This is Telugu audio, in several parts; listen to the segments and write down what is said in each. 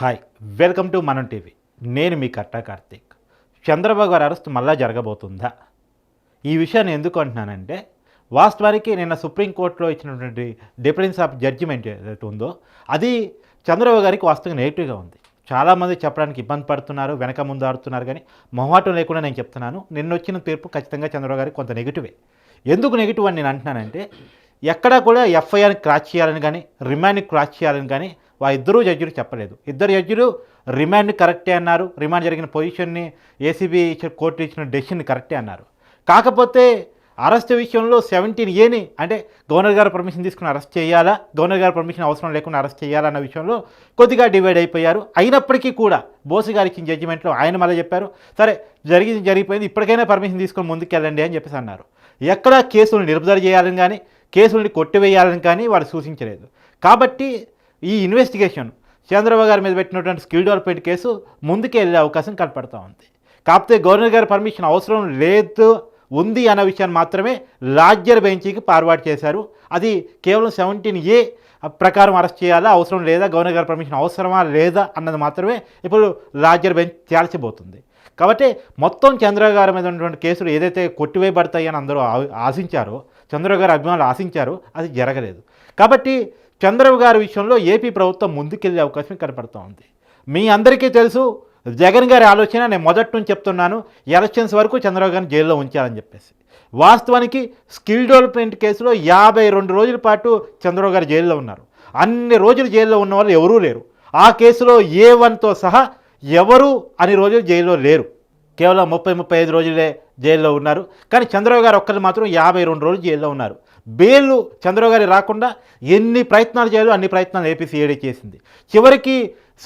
హాయ్ వెల్కమ్ టు మనం టీవీ. నేను మీ కట్టా కార్తీక్. చంద్రబాబు గారి అరెస్ట్ మళ్ళా జరగబోతుందా? ఈ విషయాన్ని ఎందుకు అంటున్నానంటే వాస్తవానికి నిన్న సుప్రీంకోర్టులో ఇచ్చినటువంటి డిఫరెన్స్ ఆఫ్ జడ్జిమెంట్ ఏదైతే ఉందో అది చంద్రబాబు గారికి వాస్తవంగా నెగిటివ్గా ఉంది. చాలామంది చెప్పడానికి ఇబ్బంది పడుతున్నారు వెనక ముందు ఆడుతున్నారు కానీ మొహాటం లేకుండా నేను చెప్తున్నాను. నిన్న వచ్చిన తీర్పు ఖచ్చితంగా చంద్రబాబు గారికి కొంత నెగిటివే. ఎందుకు నెగిటివ్ అని నేను అంటున్నానంటే ఎక్కడా కూడా ఎఫ్ఐఆర్ని క్రాచ్ చేయాలని కానీ రిమాండ్ని క్రాచ్ చేయాలని కానీ వా ఇద్దరు జడ్జిలు చెప్పలేదు. ఇద్దరు జడ్జిలు రిమాండ్ కరెక్టే అన్నారు. రిమాండ్ జరిగిన పొజిషన్ని ఏసీబీ ఇచ్చిన కోర్టు ఇచ్చిన డెసిషన్ కరెక్టే అన్నారు. కాకపోతే అరెస్ట్ విషయంలో సెవెంటీన్ ఏని అంటే గవర్నర్ గారు పర్మిషన్ తీసుకుని అరెస్ట్ చేయాలా? గవర్నర్ గారు పర్మిషన్ అవసరం లేకుండా అరెస్ట్ చేయాలన్న విషయంలో కొద్దిగా డివైడ్ అయిపోయారు. అయినప్పటికీ కూడా బోసు గారు ఇచ్చిన జడ్జిమెంట్లో ఆయన మళ్ళీ చెప్పారు సరే జరిగింది జరిగిపోయింది. ఇప్పటికైనా పర్మిషన్ తీసుకొని ముందుకెళ్ళండి అని చెప్పేసి అన్నారు. ఎక్కడా కేసులను నిలుపుదల చేయాలని కానీ కేసుల్ని కొట్టివేయాలని కానీ వారు సూచించలేదు. కాబట్టి ఈ ఇన్వెస్టిగేషన్ చంద్రబాబు గారి మీద పెట్టినటువంటి స్కిల్ డెవలప్మెంట్ కేసు ముందుకు వెళ్ళే అవకాశం కనపడతా ఉంది. కాకపోతే గవర్నర్ గారి పర్మిషన్ అవసరం లేదు ఉంది అన్న విషయాన్ని మాత్రమే లార్జర్ బెంచ్కి ఫార్వర్డ్ చేశారు. అది కేవలం సెవెంటీన్ ఏ ప్రకారం అరెస్ట్ చేయాలా అవసరం లేదా గవర్నర్ గారి పర్మిషన్ అవసరమా లేదా అన్నది మాత్రమే ఇప్పుడు లార్జర్ బెంచ్ తేల్చబోతుంది. కాబట్టి మొత్తం చంద్రబాబు గారి మీద ఉన్నటువంటి కేసులు ఏదైతే కొట్టివేయబడతాయని అందరూ ఆ- ఆశించారో చంద్రబాబు గారి అభిమానులు ఆశించారో అది జరగలేదు. కాబట్టి చంద్రబాబు గారి విషయంలో ఏపీ ప్రభుత్వం ముందుకెళ్ళే అవకాశం కనపడుతూ ఉంది. మీ అందరికీ తెలుసు జగన్ గారి ఆలోచన నేను మొదటి నుంచి చెప్తున్నాను ఎలక్షన్స్ వరకు చంద్రబాబు గారిని జైల్లో ఉంచాలని చెప్పేసి. వాస్తవానికి స్కిల్ డెవలప్మెంట్ కేసులో యాభై రెండు రోజుల పాటు చంద్రబాబు గారు జైల్లో ఉన్నారు. అన్ని రోజులు జైల్లో ఉన్న వాళ్ళు ఎవరూ లేరు. ఆ కేసులో ఏ వన్తో సహా ఎవరు అన్ని రోజులు జైల్లో లేరు. కేవలం ముప్పై ముప్పై ఐదు రోజులే జైల్లో ఉన్నారు. కానీ చంద్రబాబు గారు ఒక్కరు మాత్రం యాభై రెండు రోజులు జైల్లో ఉన్నారు. బెయిల్ చంద్రబాబు గారి రాకుండా ఎన్ని ప్రయత్నాలు చేయాలో అన్ని ప్రయత్నాలు ఏపీసీఏడీ చేసింది. చివరికి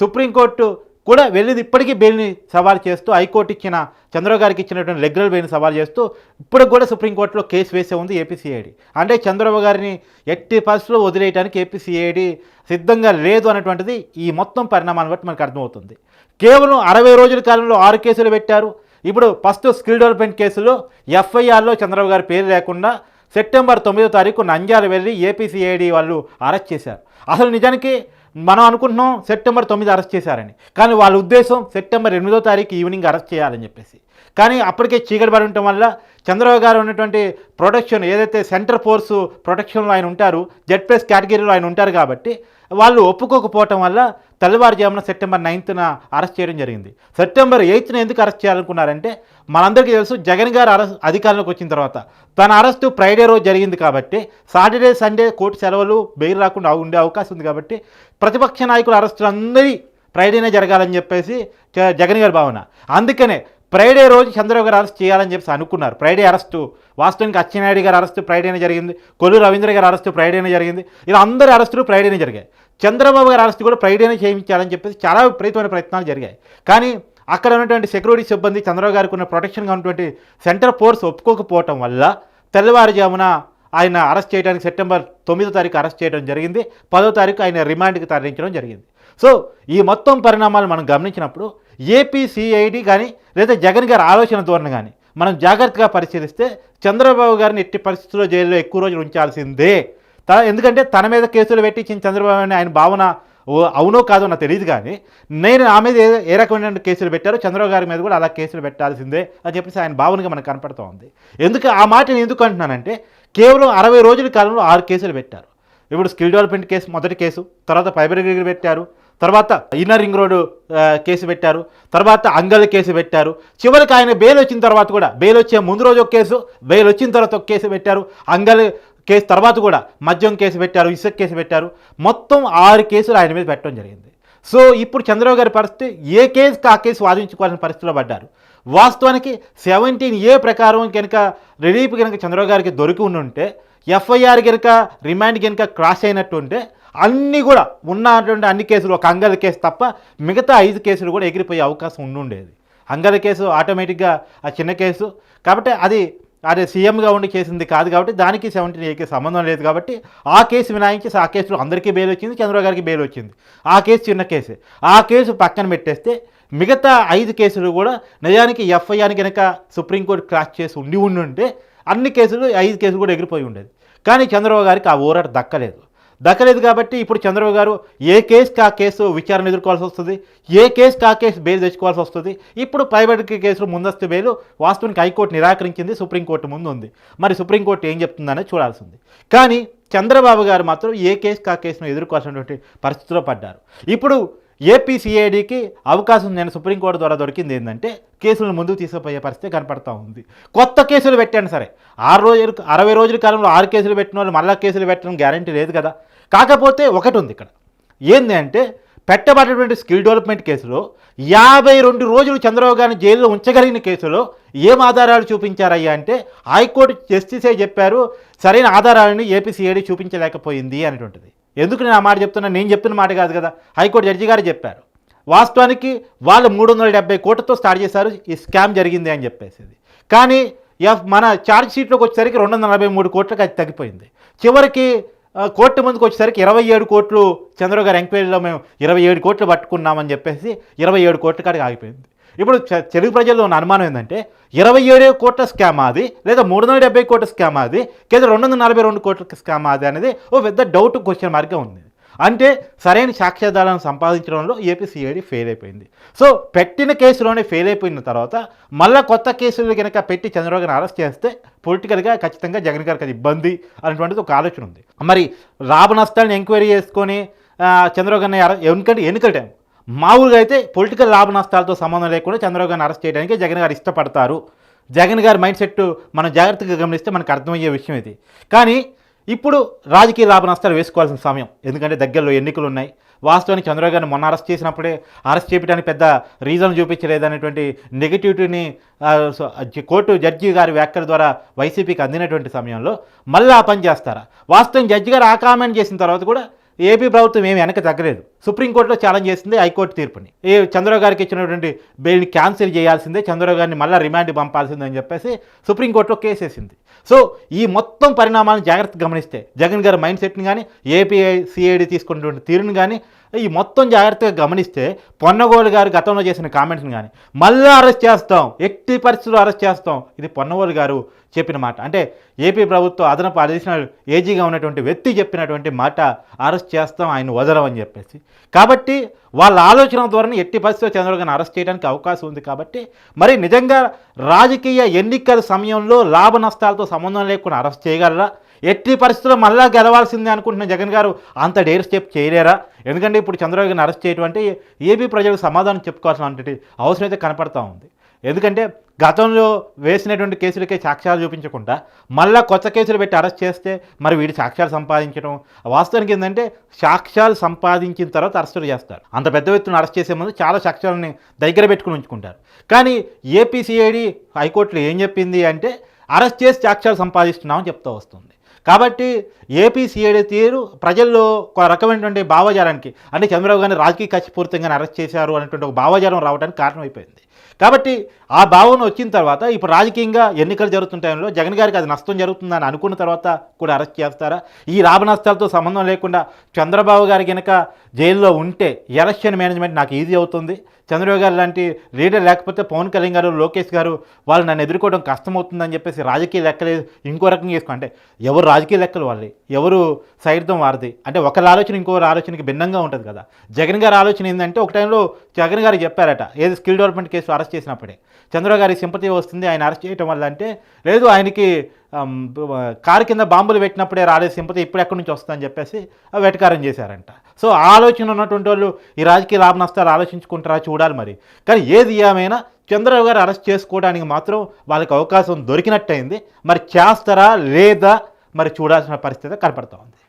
సుప్రీంకోర్టు కూడా వెళ్ళింది. ఇప్పటికీ బెయిల్ని సవాల్ చేస్తూ హైకోర్టు ఇచ్చిన చంద్రబాబు గారికి ఇచ్చినటువంటి రెగ్యులర్ బెయిల్ని సవాల్ చేస్తూ ఇప్పటికి కూడా సుప్రీంకోర్టులో కేసు వేసే ఉంది ఏపీసీఐడి అంటే చంద్రబాబు గారిని ఎట్టి పరిస్థితుల్లో వదిలేయడానికి ఏపీసీఐడి సిద్ధంగా లేదు అనేటువంటిది ఈ మొత్తం పరిణామాన్ని బట్టి మనకు అర్థమవుతుంది. కేవలం అరవై రోజుల కాలంలో ఆరు కేసులు పెట్టారు. ఇప్పుడు ఫస్ట్ స్కిల్ డెవలప్మెంట్ కేసులో ఎఫ్ఐఆర్లో చంద్రబాబు గారి పేరు లేకుండా సెప్టెంబర్ తొమ్మిదో తారీఖు నంద్యాల వెళ్ళి ఏపీసీఐడి వాళ్ళు అరెస్ట్ చేశారు. అసలు నిజానికి మనం అనుకుంటున్నాం సెప్టెంబర్ తొమ్మిది అరెస్ట్ చేశారని. కానీ వాళ్ళ ఉద్దేశం సెప్టెంబర్ ఎనిమిదో తారీఖు ఈవినింగ్ అరెస్ట్ చేయాలని చెప్పేసి. కానీ అప్పటికే చీకటి పడి ఉండటం వల్ల చంద్రబాబు గారు ఉన్నటువంటి ప్రొటెక్షన్ ఏదైతే సెంటర్ ఫోర్స్ ప్రొటెక్షన్లో ఆయన ఉంటారు జెడ్ ప్లస్ కేటగిరీలో ఆయన ఉంటారు కాబట్టి వాళ్ళు ఒప్పుకోకపోవటం వల్ల తెల్లవారుజామున సెప్టెంబర్ నైన్త్న అరెస్ట్ చేయడం జరిగింది. సెప్టెంబర్ ఎయిత్న ఎందుకు అరెస్ట్ చేయాలనుకున్నారంటే మనందరికీ తెలుసు జగన్ గారు అరెస్ట్ అధికారంలోకి వచ్చిన తర్వాత తన అరెస్టు ఫ్రైడే రోజు జరిగింది కాబట్టి సాటర్డే సండే కోర్టు సెలవులు బెయిల్ రాకుండా ఉండే అవకాశం ఉంది కాబట్టి ప్రతిపక్ష నాయకుల అరెస్టులు అందరి ఫ్రైడేనే జరగాలని చెప్పేసి జ- జగన్ గారి భావన. అందుకనే ఫ్రైడే రోజు చంద్రబాబు గారు అరెస్ట్ చేయాలని చెప్పి అనుకున్నారు. Friday arrest. వాస్తవానికి అచ్చెన్నాయుడు గారు అరెస్టు ఫ్రైడేనే జరిగింది. కొల్లు రవీంద్ర గారి అరెస్టు ఫ్రైడేనే జరిగింది. ఇలా అందరి అరెస్టులు ఫ్రైడేనే జరిగాయి. చంద్రబాబు గారు అరెస్ట్ కూడా ఫ్రైడేనే చేయించాలని చెప్పేసి చాలా విపరీతమైన ప్రయత్నాలు జరిగాయి. కానీ అక్కడ ఉన్నటువంటి సెక్యూరిటీ సిబ్బంది చంద్రబాబు గారికి ఉన్న ప్రొటెక్షన్గా ఉన్నటువంటి సెంటర్ ఫోర్స్ ఒప్పుకోకపోవటం వల్ల తెల్లవారుజామున ఆయన అరెస్ట్ చేయడానికి సెప్టెంబర్ తొమ్మిదో తారీఖు అరెస్ట్ చేయడం జరిగింది. పదో తారీఖు ఆయన రిమాండ్కి తరలించడం జరిగింది. సో ఈ మొత్తం పరిణామాలు మనం గమనించినప్పుడు ఏపీసీఐడి కానీ లేదా జగన్ గారి ఆలోచన ధోరణి కానీ మనం జాగ్రత్తగా పరిశీలిస్తే చంద్రబాబు గారిని ఎట్టి పరిస్థితుల్లో జైల్లో ఎక్కువ రోజులు ఉంచాల్సిందే. త ఎందుకంటే తన మీద కేసులు పెట్టించిన చంద్రబాబు అని ఆయన భావన ఓ అవునో కాదో నాకు తెలియదు కానీ నేను ఆ మీద ఏ ఏ రకమైన కేసులు పెట్టారో చంద్రబాబు గారి మీద కూడా అలా కేసులు పెట్టాల్సిందే అని చెప్పేసి ఆయన భావనగా మనకు కనపడుతూ ఉంది ఎందుకు ఆ మాట నేను ఎందుకు అంటున్నానంటే కేవలం అరవై రోజుల కాలంలో ఆరు కేసులు పెట్టారు. ఇప్పుడు స్కిల్ డెవలప్మెంట్ కేసు మొదటి కేసు తర్వాత ఫైబర్ గ్రిడ్ పెట్టారు తర్వాత ఇన్నర్ రింగ్ రోడ్డు కేసు పెట్టారు. తర్వాత అంగల్ కేసు పెట్టారు. చివరికి ఆయన బెయిల్ వచ్చిన తర్వాత కూడా బెయిల్ వచ్చే ముందు రోజు ఒక కేసు బెయిల్ వచ్చిన తర్వాత ఒక కేసు పెట్టారు. అంగల్ కేసు తర్వాత కూడా మద్యం కేసు పెట్టారు ఇసుక కేసు పెట్టారు. మొత్తం ఆరు కేసులు ఆయన మీద పెట్టడం జరిగింది. సో ఇప్పుడు చంద్రబాబు గారి పరిస్థితి ఏ కేసుకి ఆ కేసు వాదించుకోవాల్సిన పరిస్థితిలో పడ్డారు. వాస్తవానికి సెవెంటీన్ ఏ ప్రకారం కనుక రిలీఫ్ కనుక చంద్రబాబు గారికి దొరికి ఉండుంటే ఎఫ్ఐఆర్ కనుక రిమాండ్ కనుక క్రాస్ అయినట్టు ఉంటే అన్నీ కూడా ఉన్నటువంటి అన్ని కేసులు ఒక అంగల్ కేసు తప్ప మిగతా ఐదు కేసులు కూడా ఎగిరిపోయే అవకాశం ఉండుండేది. అంగల్ కేసు ఆటోమేటిక్గా ఆ చిన్న కేసు. కాబట్టి అది అదే సీఎంగా ఉండి చేసింది కాదు కాబట్టి దానికి సెవెంటీన్ ఏకి సంబంధం లేదు కాబట్టి ఆ కేసు వినాయించి ఆ కేసులో అందరికీ బెయిల్ వచ్చింది చంద్రబాబు గారికి బెయిల్ వచ్చింది. ఆ కేసు చిన్న కేసే. ఆ కేసు పక్కన పెట్టేస్తే మిగతా ఐదు కేసులు కూడా నిజానికి ఎఫ్ఐఆర్ కనుక సుప్రీంకోర్టు క్రాస్ చేసి ఉండి ఉండి ఉంటే అన్ని కేసులు ఐదు కేసులు కూడా ఎగిరిపోయి ఉండేది. కానీ చంద్రబాబు గారికి ఆ ఊరట దక్కలేదు. దక్కలేదు కాబట్టి ఇప్పుడు చంద్రబాబు గారు ఏ కేసుకి ఆ కేసు విచారణ ఎదుర్కోవాల్సి వస్తుంది? ఏ కేసుకి ఆ కేసు బెయిల్ తెచ్చుకోవాల్సి వస్తుంది? ఇప్పుడు ప్రైవేట్ కేసులు ముందస్తు బెయిల్ వాస్తవానికి హైకోర్టు నిరాకరించింది సుప్రీంకోర్టు ముందు ఉంది. మరి సుప్రీంకోర్టు ఏం చెప్తుందనే చూడాల్సింది. కానీ చంద్రబాబు గారు మాత్రం ఏ కేసుకి ఆ కేసును ఎదుర్కోవాల్సినటువంటి పరిస్థితిలో పడ్డారు. ఇప్పుడు ఏపీసీఐడికి అవకాశం నేను సుప్రీంకోర్టు ద్వారా దొరికింది ఏంటంటే కేసులను ముందుకు తీసుకుపోయే పరిస్థితి కనపడతా ఉంది. కొత్త కేసులు పెట్టాను సరే. ఆరు రోజులు అరవై రోజుల కాలంలో ఆరు కేసులు పెట్టిన వాళ్ళు మళ్ళా కేసులు పెట్టడం గ్యారంటీ లేదు కదా. కాకపోతే ఒకటి ఉంది ఇక్కడ ఏంది అంటే పెట్టబడినటువంటి స్కిల్ డెవలప్మెంట్ కేసులో యాభై రెండు రోజులు చంద్రబాబు గారిని జైల్లో ఉంచగలిగిన కేసులో ఏం ఆధారాలు చూపించారయ్యా అంటే హైకోర్టు జస్టిసే చెప్పారు సరైన ఆధారాలను ఏపీసీఐడి చూపించలేకపోయింది అనేటువంటిది ఎందుకు నేను ఆ మాట చెప్తున్నా? నేను చెప్పిన మాట కాదు కదా. హైకోర్టు జడ్జి గారు చెప్పారు. వాస్తవానికి వాళ్ళు మూడు వందల డెబ్బై కోట్లతో స్టార్ట్ చేశారు ఈ స్కామ్ జరిగింది అని చెప్పేసి కానీ ఎఫ్ మన ఛార్జ్ షీట్లోకి వచ్చేసరికి రెండు వందల నలభై మూడు కోట్లకు అది తగ్గిపోయింది. చివరికి కోర్టు ముందుకు వచ్చేసరికి ఇరవై ఏడు కోట్లు చంద్రబాబు గారు ఎంక్వైరీలో మేము ఇరవై ఏడు కోట్లు పట్టుకున్నామని చెప్పేసి ఇరవై ఏడు కోట్ల కాడికి ఆగిపోయింది. ఇప్పుడు తెలుగు ప్రజల్లో ఉన్న అనుమానం ఏంటంటే ఇరవై ఏడు కోట్ల స్కామ్ అది లేదా మూడు వందల డెబ్బై కోట్ల స్కామ్ అది లేదా రెండు వందల నలభై రెండు కోట్ల స్కామ్ అది అనేది ఓ పెద్ద డౌట్ క్వశ్చన్ మార్క్గా ఉంది. అంటే సరైన సాక్ష్యాధారాలను సంపాదించడంలో ఏపీసీఐడి ఫెయిల్ అయిపోయింది. సో పెట్టిన కేసులోనే ఫెయిల్ అయిపోయిన తర్వాత మళ్ళీ కొత్త కేసులు కనుక పెట్టి చంద్రబాబు అరెస్ట్ చేస్తే పొలిటికల్గా ఖచ్చితంగా జగన్ గారికి అది ఇబ్బంది అనేటువంటిది ఒక ఆలోచన ఉంది. మరి లాభ నష్టాలను ఎంక్వైరీ చేసుకొని చంద్రబాబు గారిని అరెస్ట్ ఎందుకంటే ఎన్నికల టైం మామూలుగా అయితే పొలిటికల్ లాభ నష్టాలతో సంబంధం లేకుండా చంద్రబాబు గారిని అరెస్ట్ చేయడానికి జగన్ గారు ఇష్టపడతారు. జగన్ గారి మైండ్ సెట్ మనం జాగ్రత్తగా గమనిస్తే మనకు అర్థమయ్యే విషయం ఇది. కానీ ఇప్పుడు రాజకీయ లాభ నష్టాలు వేసుకోవాల్సిన సమయం. ఎందుకంటే దగ్గరలో ఎన్నికలు ఉన్నాయి. వాస్తవానికి చంద్రబాబు గారిని మొన్న అరెస్ట్ చేసినప్పుడే అరెస్ట్ చేయడానికి పెద్ద రీజన్ చూపించలేదనేటువంటి నెగిటివిటీని కోర్టు జడ్జి గారి వ్యాఖ్యల ద్వారా వైసీపీకి అందినటువంటి సమయంలో మళ్ళీ ఆ పని చేస్తారా? వాస్తవం జడ్జి గారు ఆ కామెంట్ చేసిన తర్వాత కూడా ఏపీ ప్రభుత్వం ఏమి వెనక తగ్గలేదు. సుప్రీంకోర్టులో ఛాలెంజ్ చేసింది హైకోర్టు తీర్పుని. ఏ చంద్రబాబు గారికి ఇచ్చినటువంటి బెయిల్ని క్యాన్సిల్ చేయాల్సిందే చంద్రబాబు గారిని మళ్ళీ రిమాండ్ పంపాల్సిందే అని చెప్పేసి సుప్రీంకోర్టులో కేసు వేసింది. సో ఈ మొత్తం పరిణామాలను జాగ్రత్తగా గమనిస్తే జగన్ గారి మైండ్ సెట్ని కానీ ఏపీఐ సిఐడి తీసుకున్నటువంటి తీరుని కానీ ఈ మొత్తం జాగ్రత్తగా గమనిస్తే పొన్నగోలు గారు గతంలో చేసిన కామెంట్స్ని కానీ మళ్ళీ అరెస్ట్ చేస్తాం ఎట్టి పరిస్థితుల్లో అరెస్ట్ చేస్తాం. ఇది పొన్నగోలు గారు చెప్పిన మాట. అంటే ఏపీ ప్రభుత్వం అదనపు అడిషనల్ ఏజీగా ఉన్నటువంటి వ్యక్తి చెప్పినటువంటి మాట అరెస్ట్ చేస్తాం ఆయన వదలమని చెప్పేసి. కాబట్టి వాళ్ళ ఆలోచన ద్వారా ఎట్టి పరిస్థితిలో చంద్రబాబు అరెస్ట్ చేయడానికి అవకాశం ఉంది కాబట్టి మరి నిజంగా రాజకీయ ఎన్నికల సమయంలో లాభ నష్టాలతో సంబంధం లేకుండా అరెస్ట్ చేయగలరా? ఎట్టి పరిస్థితుల్లో మళ్ళా గెలవాల్సిందే అనుకుంటున్న జగన్ గారు అంత డేర్ స్టెప్ చేయలేరా? ఎందుకంటే ఇప్పుడు చంద్రబాబు గారిని అరెస్ట్ చేయడం అంటే ఏపీ ప్రజలకు సమాధానం చెప్పుకోవాల్సిన అవసరం అయితే కనపడతా ఉంది. ఎందుకంటే గతంలో వేసినటువంటి కేసులకే సాక్ష్యాలు చూపించకుండా మళ్ళా కొత్త కేసులు పెట్టి అరెస్ట్ చేస్తే మరి వీడి సాక్ష్యాలు సంపాదించడం వాస్తవానికి ఏంటంటే సాక్ష్యాలు సంపాదించిన తర్వాత అరెస్టులు చేస్తారు. అంత పెద్ద వ్యక్తులను అరెస్ట్ చేసే ముందు చాలా సాక్ష్యాలని దగ్గర పెట్టుకుని ఉంచుకుంటారు. కానీ ఏపీసీఐడి హైకోర్టులో ఏం చెప్పింది అంటే అరెస్ట్ చేసి సాక్ష్యాలు సంపాదిస్తున్నామని చెప్తూ వస్తుంది. కాబట్టి ఏపీసీఐడి తీరు ప్రజల్లో ఒక రకమైనటువంటి భావజాలానికి అంటే చంద్రబాబు గారిని రాజకీయ కక్షపూరితంగా అరెస్ట్ చేశారు అనేటువంటి ఒక భావజాలం రావడానికి కారణమైపోయింది. కాబట్టి ఆ భావన వచ్చిన తర్వాత ఇప్పుడు రాజకీయంగా ఎన్నికలు జరుగుతున్న టైంలో జగన్ గారికి అది నష్టం జరుగుతుందని అనుకున్న తర్వాత కూడా అరెస్ట్ చేస్తారా? ఈ లాభ నష్టాలతో సంబంధం లేకుండా చంద్రబాబు గారి కనుక జైల్లో ఉంటే ఎలక్షన్ మేనేజ్మెంట్ నాకు ఈజీ అవుతుంది. చంద్రబాబు గారు లాంటి లీడర్ లేకపోతే పవన్ కళ్యాణ్ గారు లోకేష్ గారు వాళ్ళు నన్ను ఎదుర్కోవడం కష్టమవుతుందని చెప్పేసి రాజకీయ లెక్కలు ఇంకో రకంగా చేసుకో అంటే ఎవరు రాజకీయ లెక్కలు వాళ్ళది? ఎవరు సైడ్తం వారిది? అంటే ఒకరి ఆలోచన ఇంకొకరి ఆలోచనకి భిన్నంగా ఉంటుంది కదా. జగన్ గారి ఆలోచన ఏంటంటే ఒక టైంలో జగన్ గారు చెప్పారట ఏది స్కిల్ డెవలప్మెంట్ కేసు అరెస్ట్ చేసినప్పుడే. చంద్ర గారి సింపతి వస్తుంది ఆయన అరెస్ట్ చేయటం వల్ల అంటే లేదు ఆయనకి కారు కింద బాంబులు పెట్టినప్పుడే రాలే సింపతి ఇప్పుడు ఎక్కడి నుంచి వస్తుందని చెప్పేసి వెటకారం చేశారంట. సో ఆ ఆలోచన ఉన్నటువంటి వాళ్ళు ఈ రాజకీయ లాభ నష్టాలు ఆలోచించుకుంటారా చూడాలి మరి. కానీ ఏది ఏమైనా చంద్రబాబు గారు అరెస్ట్ చేసుకోవడానికి మాత్రం వాళ్ళకి అవకాశం దొరికినట్టయింది. మరి చేస్తారా లేదా మరి చూడాల్సిన పరిస్థితి కనపడుతోంది ఉంది.